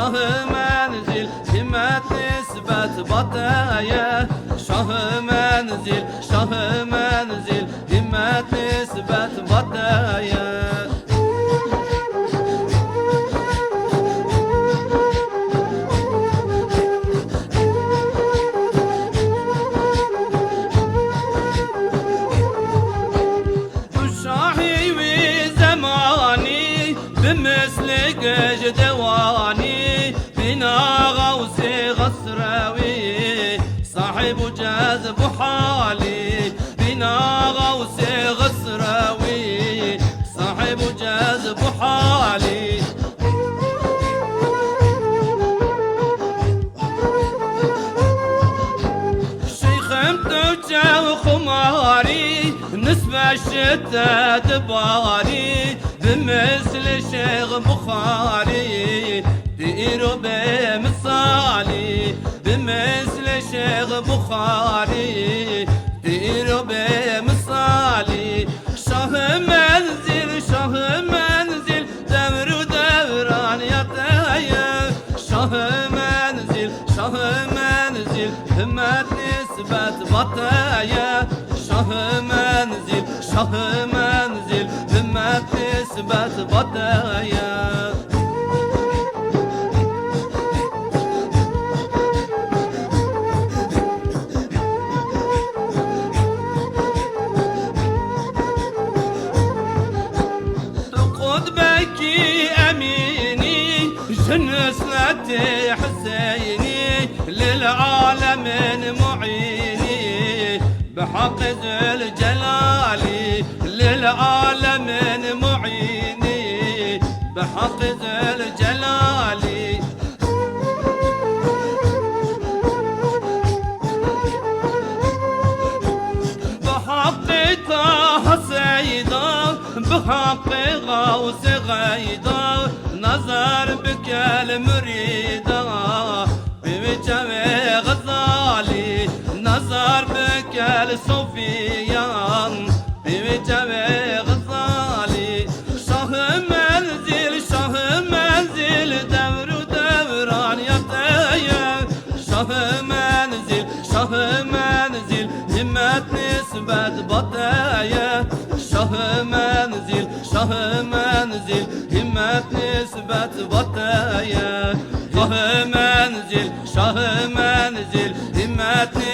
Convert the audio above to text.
şahı menzil Himmet nisbet batı متوجه وخماري نسبة الشتاء دباري بمثل شيخ بخاري ديروا بمثالي بمثل شيخ بخاري ديروا بمثالي منزل شاه منزل همت نسبة بطايا قطبك اميني جنسلتي حسيني للعالم معيني بحق ذي الجلال للعالم معيني. بحق ذي الجلال. بحق سيدا بحق غوث غيدا. نظر بك المريدا badeye. Şahı menzil, şahı menzil Himmet nisbet badeye. Şahı menzil, şahı menzil Himmet nisbet